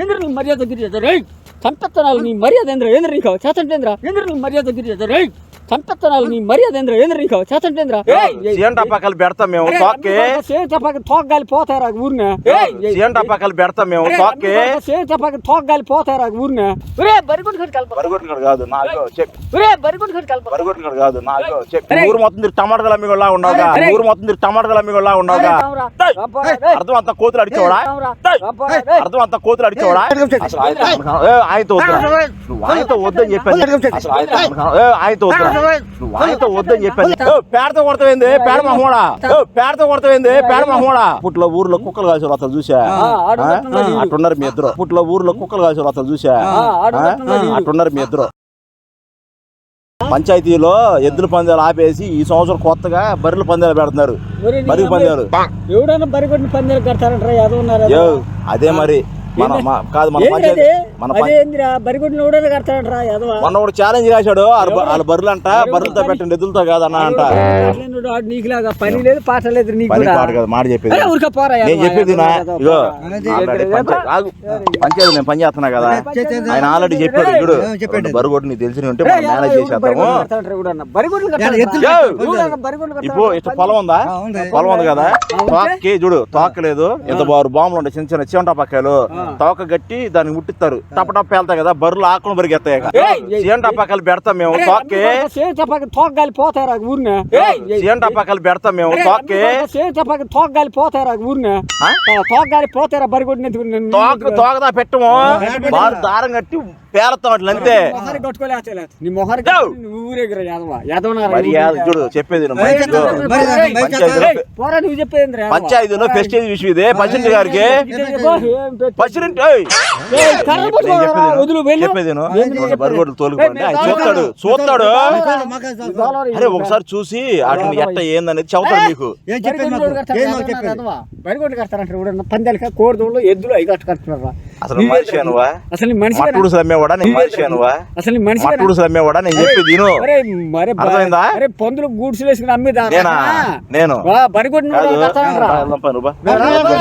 ఏంద్ర నీ మర్యాద గిర్యాద? రైట్ చంపెత్తనాలు నీ మర్యాద ఏంద్ర? ఏంద్ర నీకు? చేతంటేంద్ర? ఏంద్ర నీ మర్యాద గిర్యాద? రైట్ చంపెత్తనాలు నీ మర్యాద ఏంద్ర? ఏంద్ర నీకు? చేతంటేంద్ర సీఎం టపాకాలు పెడతాం మేము తోక్కి. సేటపాకి తోగ్గాలి పోతారా ఊరినే. సీఎం టపాకాలు పెడతాం మేము తోక్కి. సేటపాకి తోగ్గాలి పోతారా ఊరినే. ఒరే బరిగుండు కట్టి కలప బరిగొట్టుకాడు కాదు నాకు చెప్పి. ఒరే బరిగుండు కట్టి కలప బరిగొట్టుకాడు కాదు నాకు చెప్పి. ఊరు మొత్తం తిరిగి టమాటాలు అమ్మి కూడా ఉండవుగా? ఊరు మొత్తం తిరిగి టమాటాలు అమ్మి కూడా ఉండవుగా? అర్థం అంతా కోతులు అడిచేవాడా అర్థం అంతా కోతులు అడిచేవాడా ఆయనతో ఆయనతో వద్దని చెప్పాను ఆయనతో వద్దురా. వద్దని చెప్పాను పేడతో కొడతావేంది పేడ మహోడా పేడతో కొడతావేంది పేడ మహోడా పుట్లో ఊర్లో కుక్కలు కాసి అతను చూసా. అట్టున్నారు మీ ఇద్దరు. పుట్లో ఊర్లో కుక్కలు కాసి అతను చూసా. అట్టున్నారు మీ ఇద్దరు. పంచాయతీలో ఎద్దుల పందాలు ఆపేసి ఈ సంవత్సరం కొత్తగా బర్రెల పందాలు పెడుతున్నారు. బరుగు పందాలు. కడతారంటారా యో, అదే మరి. మన మా- కాదు మన పంచాయతీ మన బరిగొడ్ని మొన్న ఒకటి ఛాలెంజ్ రాశాడు వాళ్ళ బర్రెలు అంట బర్రెలతో పెట్టండి ఎద్దులతో కాదన్న అంట. ఆడు నీకులాగా పని లేదు పాట లేదు నీకు పని కూడా. పాడు కదా మాట చెప్పేది. ఊరికే పోరా నేను చెప్పేది నా ఇగో పంచాయతీ నేను పని చేస్తున్నా కదా. ఆయన ఆల్రెడీ చెప్పాడు ఇప్పుడు బరుగొడ్డు నీకు తెలిసి ఉంటే మనం మేనేజ్ చేసేద్దాము. ఇప్పుడు ఇట్లా పొలం ఉందా? పొలం ఉంది కదా. తోకకి చూడు తోక లేదు ఎంత బారు బాంబులు ఉంటాయి చిన్న చిన్న చివంట పక్కలు. తోక గట్టి దాన్ని ముట్టిస్తారు టప టప వెళ్తాయి కదా బర్రెలు ఆకులు పరిగెత్తాయి చివంట పక్కలు పెడతాం మేము తోకకి. తోగ్గాలి పోతారా ఊరినే. చివంట పక్కలు పెడతాం మేము తోకకి. తోగ్గాలి పోతారా ఊరినే. ఆ? తోగ్గాలి పోతారా బరిగొడ్ని తోక తోకదా పెట్టము. దారం కట్టి పేలతాం అట్లా అంతే చూడు చెప్పేది పంచాయతీలో విషయం ఇదే ప్రెసిడెంట్ గారికి. ప్రెసిడెంట్ చెప్పేది తోలుకోండి ఆయన చూస్తాడు చూస్తాడు. అరే ఒకసారి చూసి వాటిని ఎట్ట ఏందనేది చెబుతాడు మీకు కడతారంటారు కోడిదోళ్ళు ఎద్దులు అవి కట్టు కడుతున్నారా అసలు మనిషి అనువా అసలు మనిషి మట్టుడు అమ్మేవాడా నేను మనిషి అనువా అసలు మనిషి మట్టుడు అమ్మేవాడా నేను చెప్పేది అరే మరి బ- అర్థమైందా? అరే పందులు గూడ్స్ వేసుకుని అమ్మిదా నేనా నేను.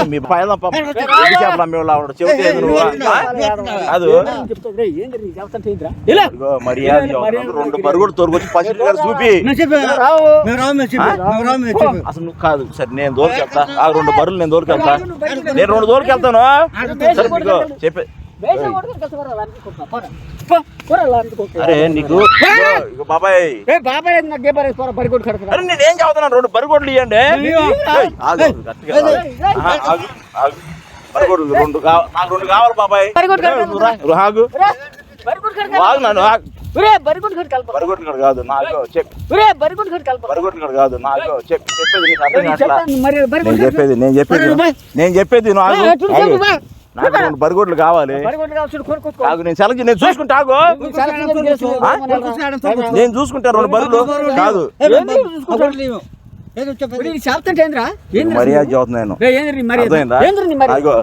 మీ చేపలు అమ్మేవాళ్ళు ఆవిడ చెబితే నువ్వు మర్యాద చెబుతున్నాను. రెండు పరుగులు తోలుకొచ్చి పసిడి గారు చూపి అసలు నువ్వు కాదు సరే నేను దోలుకెళ్తా ఆ రెండు బర్రెలు నేను దోలుకెళ్తా నేను రెండు దోలుకెళ్తాను సరే చెప్పే. అరే నీకు బాబాయ్. బాబాయ్ కడతారా? అరే నేను చదువుతున్నాను రెండు బరిగొడ్లు ఇవ్వండి. బరిగొడ్లు రెండు కావాలి నాకు రెండు కావాలి బాబాయ్. బరిగొడ్డు కడతారా? నువ్వు రా, నువ్వు ఆగు. ఒరే, బరిగొడ్డు కడతారా? నువ్వు ఆగు నన్ను ఆగు. ఒరే, బరిగొడ్డు కట్టు కలప. బరిగొడ్లు కాదు నాకు నాకు చెప్పేది నేను చెప్పేది నేను చెప్పేది నాకు రెండు బరిగొడ్లు కావాలి. నేను సెలెక్ట్ నేను చూసుకుంటా ఆగు. ఆ? నేను చూసుకుంటా. రెండు బరులు కాదు. మర్యాద? చదువుతున్నా నేను? అర్థమైందా? ఆగు.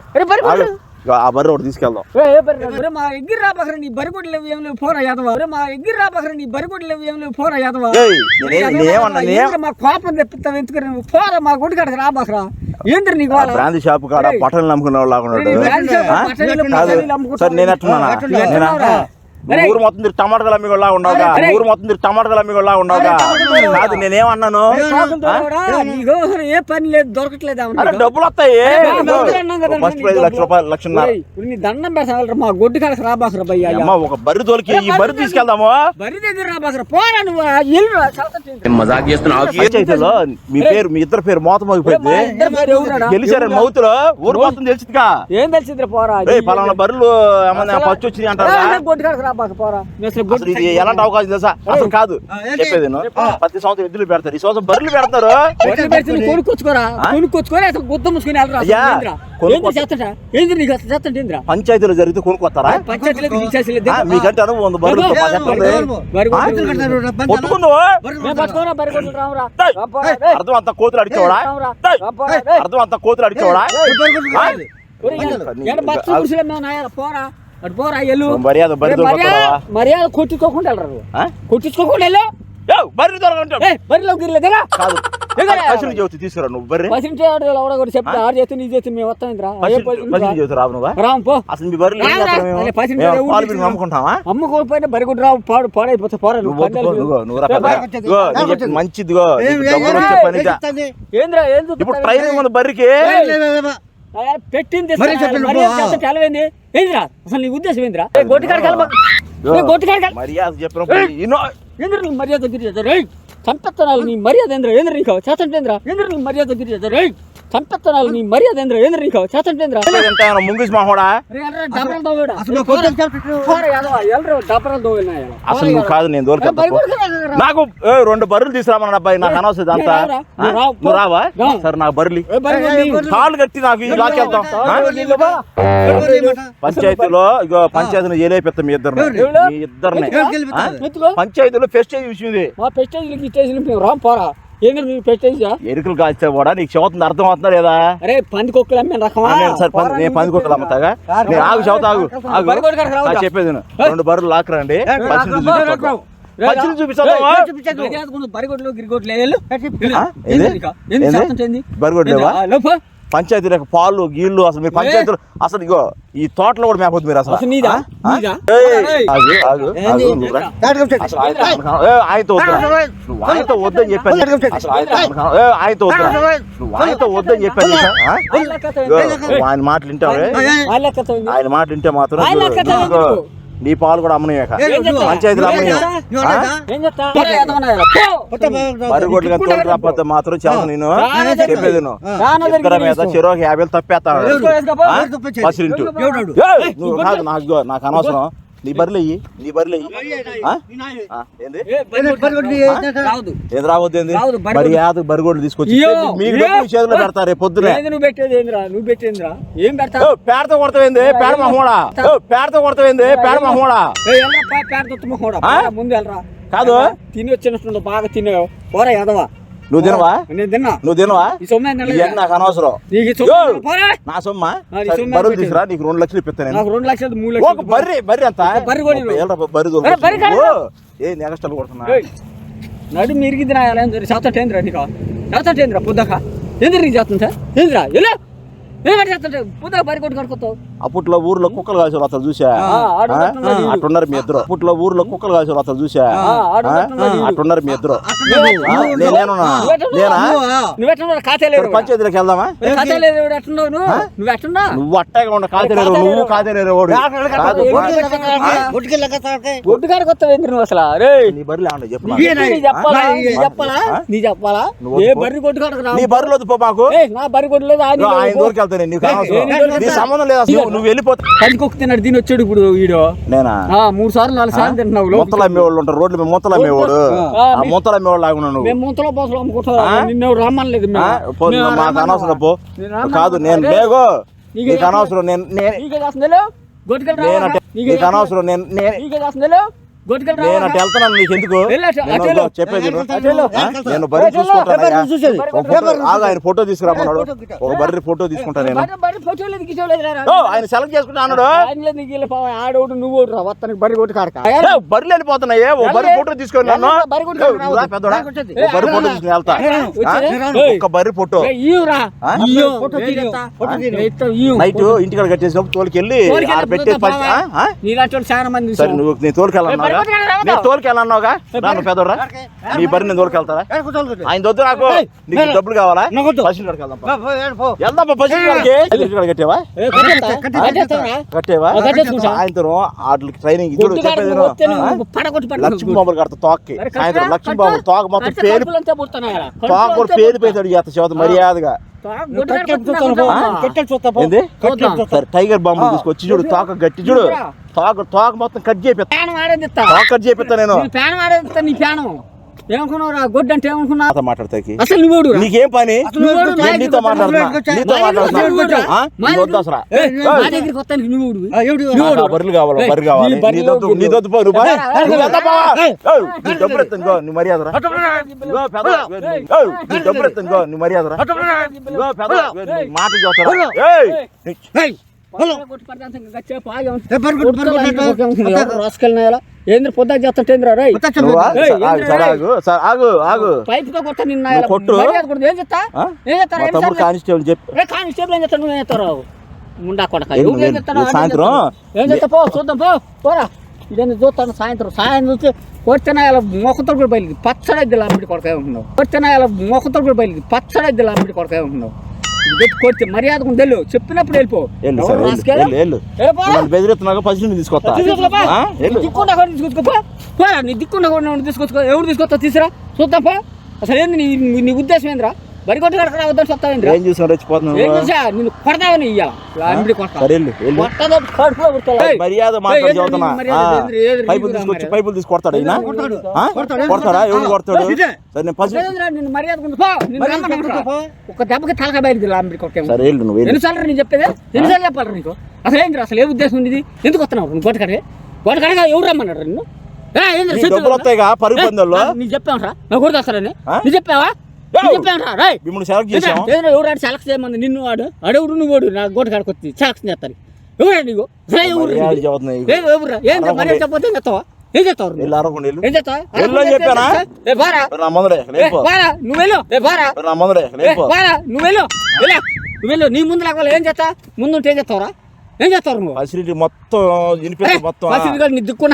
ఆగు. ఇగో ఆ బర్రె ఒకటి తీసుకెళ్దాం. మా. ఏయ్ నేనే నేనేమన్నా నేనేం కోపం తెప్పిస్తావు ఎందుకు పోరా మా గుడి కాడకి రాబాకరా ఏంద్ర నీకు? బ్రాంతి షాప్ కాడ. బట్టలు నమ్ముకునే వాళ్ళు లాగా ఉన్నాడు. సరే నేను ఎట్టున్నానా ఊరు మొత్తం తిరిగి టమాటాలు అమ్మి కూడా ఉండవుగా. ఊరు మొత్తం తిరిగి టమాటాలు అమ్మి కూడా ఉండవుగా. కాదు నేనేమన్నాను ఏ పని లేదు దొరకట్లేదు? డబ్బులు వస్తాయి. ఫస్ట్ ప్రైజ్ లక్ష. రూపాయలు లక్షన్నర. ఇప్పుడు నీ దండం పెడతా మా గొడ్డు కాడకి రాబాసరా భయ్యా. అమ్మ ఒక బర్రె తోలికి ఈ బర్రె తీసుకెళ్దాము? బరి దగ్గర రాబాసరా పోరా నువ్వు మజాక్ చేస్తున్నావు మీ పేరు మీ ఇద్దరు పేరు మోత మోగిపోయింది గెలిచారని మౌతులో ఊరు మొత్తం తెలిసిందిగా. ఏం తెలిసిందిరా పోరా? పలానా బర్రెలు ఏమన్నా ఫస్ట్ వచ్చింది అంటారా? గొడ్డు కాడకి అసలు అసలు గొడ్డు ఇది ఎలాంటి అవకాశం తెలుసా? అసలు కాదు. చెప్పేది. ప్రతి సంవత్సరం ఎద్దులు పెడతారు. ఈ సంవత్సరం బర్రెలు పెడతారు. కొనుక్కొచ్చుకోరా? కొనుక్కొచ్చుకోరా గుద్ద మూసుకొని పంచాయతీలో జరిగితే కొనుక్కొస్తారా? మీకంటే అనుభవం ఉంది. అర్థం అంతా కోతులు అడిచేవాడా. అర్థం అంతా కోతులు అడిచేవాడా పోరా. అటు పోరా ఎల్లు మర్యాద కొట్టించుకోకుండా వెళ్ళరా? కొట్టించుకోకుండా వెళ్ళు బర్రె కాదు పసిని తీసుకురా నువ్వు బర్రె ఎవడ కూడా చెప్తే నీ మేము వస్తాం పసిని రావు నువ్వు రామ్ పో అసలు మీ బర్రెలు పసిని పాలు అమ్ముకుంటావా అమ్ముకోకపోయినా రావు పాడు పాడైపోతే పోరా నువ్వు నువ్వు మంచిదిగో పని? ఏంద్రా ఇప్పుడు? ట్రైనింగ్ ఉంది బర్రికి పెట్టింది ఏంద్రా? అసలు నీ ఉద్దేశం ఏంద్రా? మర్యాద గిరి చంపెత్తనాలు నీ మర్యాద ఏంద్రా? ఏంద్రా నీకు? చేతంటేంద్రా ఏంద్రా? నీ మర్యాద గిరి రేయ్ నీ మర్యాద ఏంద్రా? ఏంద్రా నీకు? చేతంటేంద్రా తింటాను ముంగిసి మాహోడా డబ్బరాలు దోవేడా అసలు డబ్బరాలు నువ్వు కాదు నేను దోలుకెళ్తా నాకు ఏ, రెండు బర్రెలు తీసుకురామన్న అబ్బాయి. నాకు అనవసరం? ఆ? నువ్వు రావు. సరే నాకు బర్రెలు? కాళ్ళు కట్టి నాకు లాకెళ్తాం? పంచాయతీలో ఇగో పంచాయతీలో ఏలేపెత్త మీ ఇద్దరు? మీ ఇద్దరిని. పంచాయతీలో ఫెస్టేజ్ విషయం ఇది మా ఇచ్చేసి మేము. రాం పోరా. ఏంద్రా నీ పెస్టేజా ఎరుకలు కాస్తే కూడా నీకు చెబుతుంది అర్థం అవుతుందా లేదా అరే పంది కుక్కలు అమ్మే రకమా నేను సరే పంది- నేను పంది కొట్టలు అమ్ముతాగా నేను ఆగు చెబుతా ఆగు చెప్పేది. రెండు బర్రెలు లాక్కరండి బరిగొడ్లు గిరిగొడ్లు వెళ్ళు లేవా? పంచాయతీలకు పాలు గీళ్ళు అసలు మీరు పంచాయతీలు అసలు ఇగో ఈ తోటలో కూడా మేపొద్దు మీరు అసలు? ఆయనతో ఆయనతో వద్దురా. నువ్వు ఆయనతో వద్దని చెప్పాను. ఆయనతో. ఏయ్, ఆయనతో వద్దురా. నువ్వు ఆయనతో వద్దని చెప్పాను ఆయన మాటలు వింటావే? ఆయన మాట వింటే మాత్రం నీ పాలు కూడా చేస్తావు? పంచాయతీలో నువ్వు అమ్మనియా లేదా? నువ్వు లేదా? ఏం చెప్తా పోరా, ఎదవనా ఎదవ. పో. కొత్త బాగా బరిగొడ్లు కానీ తోడు రాకపోతే మాత్రం చేస్తాను నేను. చెప్పేది దగ్గరికి మీద. చెరోకి యాభై తప్పేస్తాను. కాదు నాకు నాకు అనవసరం. నీ బర్రెలు ఇయ్యి. నీ బర్రెలు ఇయ్యి. ఏంది? రావద్దు. ఏది రావద్దు, బరిగొడ్లు. మరి యాద బరిగొడ్లు తీసుకొచ్చి మీకు. డబ్బులు చేతిలో పెడతారు రేపు పొద్దునే. ఏంది నువ్వు పెట్టేది ఏందిరా? నువ్వు పెట్టేందిరా ఏం పెడతా? ఓ, పేడతో కొడతావేంది పేడ మహోడా ఓ, పేడతో కొడతావేంది పేడ మహోడా ఏ, ఎల్రా, పా, పేడ తొత్తు కూడా ఆ? ముందు వెళ్ళరా. కాదు. తిని వచ్చినట్టు బాగా తిన్నావు పోరా ఎదవా నువ్వు తినవా? నేను తిన్నా. నువ్వు తినవా? ఇవన్నీ? నాకు అనవసరం. నా సొమ్మ? ఆ, నీ సరే, సొమ్ము బరువులు నాకు రెండు లక్షలు ఇప్పిస్తాను నాకు రెండు లక్షలు మూడు లక్షలు బర్రె బర్రె అంత? బర్రె బర్రె ఏ, ఏ నెగస్టలు కొడుతున్నా? నడు మిరిగింది నా ఎలా శాతం ఏంద్రా నీకు? శాతం ఏంద్రా పొద్దాక ఏంద్ర నీకు చేస్తుంది సార్ ఏంద్రా? ఎలా ఏమంటే చేస్తుంటే? పొద్దాక బరి కొట్టు కడుకోతావు అప్పట్లో ఊర్లో కుక్కలు కాసే అతను చూసా. అట్టున్నారు మీ ఇద్దరు. అప్పట్లో ఊర్లో కుక్కలు కాసే అతను చూసా. అట్టున్నారు మీ ఇద్దరు. అట్టున్నాడు. ఆ, నువ్వు నే- నేనున్నా? నువ్వెట్టున్నావు? నేనా? నువ్వా? నువ్వెట్టున్నావు ఖాతా లేదు ఇక్కడ పంచాయతీలోకి వెళ్దామా? నువ్వు అట్టాగా ఉండ కాదేలేరు. నువ్వు కాదేలేరు వాడు. కాదు ఒడ్డుకి లెక్క ఒడ్డుకి లెక్క తాకే. ఒడ్డు కాడికి వస్తావు ఏంద్ర నువ్వు అసలు? రే. నీ బర్రెలు ఏమన్నా చెప్పు నాకు. ఇయ్యనా? నీ చెప్పాలా? ఆ? నీ చెప్పాలా? ఆ? నీ చెప్పాలా? నువ్వు ఏ వద్దు. మాకు. నా బర్రి కొట్టు లేదు ఆయన దూరికి వెళ్తాను నీకు. సంబంధం లేదు అసలు. నువ్వు- వెళ్ళిపోతా. పందికొక్కు తిన్నాడు దీని వచ్చాడు ఇప్పుడు వీడు. నేనా? ఆ మూడు సార్లు నాలుగు సార్లు తింటున్నావు లోపలికి. ముత్తలు అమ్మేవాళ్ళు ఉంటారు రోడ్ల మీద ముత్తలు అమ్మేవాడు. ముత్తలు అమ్మేవాళ్ళు లాగా ఉన్నావు నువ్వు. మేము ముంతలో బస్సులో అమ్ముకుంటాం? నిన్ను రమ్మనలేదు? మేము. మేము మాకు. అనవసరం పో. కాదు నేను లేగో. నీకే అనవసరం నేను నేను నీకే అనవసరం నేను నేను నేను రావాలా? అటు వెళ్తున్నాను నీకు ఎందుకు. చెప్పేది నేను. బర్రె. చూసుకుంటాను. ఒక ఆయన ఫోటో తీసుకురామన్నాడు ఒక బర్రె ఫోటో తీసుకుంటా నేను. ఆయన సెలెక్ట్ చేసుకుంటా అన్నాడు. ఆయన లేదు, నీకు వీళ్ళ పాపం ఆడోడు నువ్వు వస్తానికి బర్రె కొట్టు కాడక బర్రెలు వెళ్ళిపోతున్నాయే? ఓ బర్రె ఫోటో తీసుకొని నన్ను బర్రె ఫోటో తీసుకుని వెళ్తా? ఒక్క బర్రె ఫోటో. నైట్ ఇంటికాడ కట్టేసినప్పుడు వాళ్ళు. నువ్వు నేను నేను తోలుకెళ్ళన్నావుగా రాను పెద్దోడా? నీ బర్రె నేను తోలుకెళ్తారా. ఆయన వద్దు నాకు నీకు డబ్బులు కావాలా? వెళ్దాం కాడికి. కట్టేవా? కట్టేవా. సాయంత్రం వాటికి ట్రైనింగ్ చూడు. లక్ష్మీ బాబులు కడతా తోక్కి. సాయంత్రం? లక్ష్మీ కట్టరా? తోక మొత్తం? పేరు? తోక కూడా పేరు చేత చేత మర్యాదగా. టైగర్ బాంబు తీసుకొచ్చి చూడు తోక గట్టి చూడు. తోక తోక మొత్తం కట్ చేపిస్తా. కట్ చేపిస్తా నేను. నీ ప్రాణం ఆడేది ఇస్తా, నీ ప్రాణం ఏమనుకున్నావురా? గొడ్డు అంటే ఏమనుకున్నా నాతో మాట్లాడతాకి. అసలు నువ్వు నీకేం పని నువ్వు నేను మా నీతో దగ్గరికి మాట్లాడుతున్నా. వచ్చా? నీతో మా దగ్గరికి మాట్లాడుతున్నా. వచ్చా? ఆ? మా నీకు వద్దు అసలు ఏయ్, ఏయ్. మా దగ్గరికి వస్తానికి నువ్వు ఊడువి. ఆ, ఏడు. నువ్వు నాకు? బర్రెలు కావాలి? బర్రె కావాలి? నీ. నీదొద్దు పో నీ డబ్బులు నీ మర్యాద నీ నీ మర్యాద మాట చూస్తారా రాసుకెళ్ళినా? ఏంద్ర పొద్దాక చేస్తుంటేంద్రా రై ఆగు, సార్, ఆగు ఆగు. పైపుతో కొట్ట నిన్న కొట్టు. ఏం చెప్తా? ఏం సార్లు? కానిస్టేబుల్ చెప్పి. కానిస్టేబుల్ ఏం చెప్తారు నువ్వు ఏం చెప్తారు ముండా కొడక. సాయంత్రం ఏం చెప్తా పో చూద్దాం పో పోరా. ఇదేంది? చూస్తాను సాయంత్రం. సాయంత్రం చూస్తే కొట్టిన ఇలా మొక్కతో కూడా బయలుకి పచ్చడి లాంటి కొడక ఉంటున్నావు కొట్టిన ఇలా మొక్కతో కూడా బయలుకి పచ్చడి లాంటి కొడక ఉంటున్నావు కొడితే మర్యాద ఉండేళ్ళు చెప్పినప్పుడు వెళ్ళిపో. బెదిరిస్తున్నాక పసిని తీసుకొస్తా. దిక్కుండా తీసుకొచ్చుకోపా నీ దిక్కుండా తీసుకొచ్చుకో. ఎవరు తీసుకొస్తా తీసురా? చూద్దాం పో. అసలు ఏంది నీ నీ ఉద్దేశం ఏంద్రా? బరి కొట్టి కడక వద్దని చెప్తావేంద్రా ఏం రెచ్చిపోతున్నావు ఏం చూసా? నిన్ను కొడతావని ఇయ్యాల కొడతా. కడుపులో మర్యాద మాట్లాడి ఏంద్రా? ఏంద్రా? ఏంద్రా పైపులు తీసుకొచ్చి? పైపులు కొడతాడు. ఆ? కొడతాడు. ఎవరు కొడతాడు. సరే నేను పసి ఏంద్రా నిన్ను మర్యాద. ఒక దెబ్బకి తలక కొట్టే సరే నువ్వు ఎన్నిసార్లు నేను చెప్పేది? ఎన్నిసార్లు చెప్పాలి నీకు? అసలు ఏంటి అసలు ఏ ఉద్దేశం ఉంది ఇది? ఎందుకు వస్తున్నావు? నువ్వు గొట్టకడే గొట్టకడగా ఎవరు రమ్మన్నాడు నిన్ను? ఏంద్రా, డబ్బులు వస్తాయిగా పరుగు పందెల్లో? నీ చెప్పావురా నా కూడా వస్తారని ఆ? నీ చెప్పావా? మిమ్మల్ని సెలెక్ట్ ఎవరు ఆడు సెలెక్ట్ చేయమంది? నిన్ను వాడు అడవుడు నువ్వు వాడు నా గోట కాడికి వచ్చి సెలెక్షన్ చేస్తారు ఎవరా నీకు? ఏ చెప్పకపోతే ఏం చెప్తావా ఏం చెప్తావు ఏం చెప్తావా నా ముందు లేకపోతే ఏం చేస్తా ముందు ఏం చేస్తావురా? ఏం చేస్తావు నువ్వు? ఫెసిలిటీ మొత్తం మొత్తం. నీ దిక్కున్న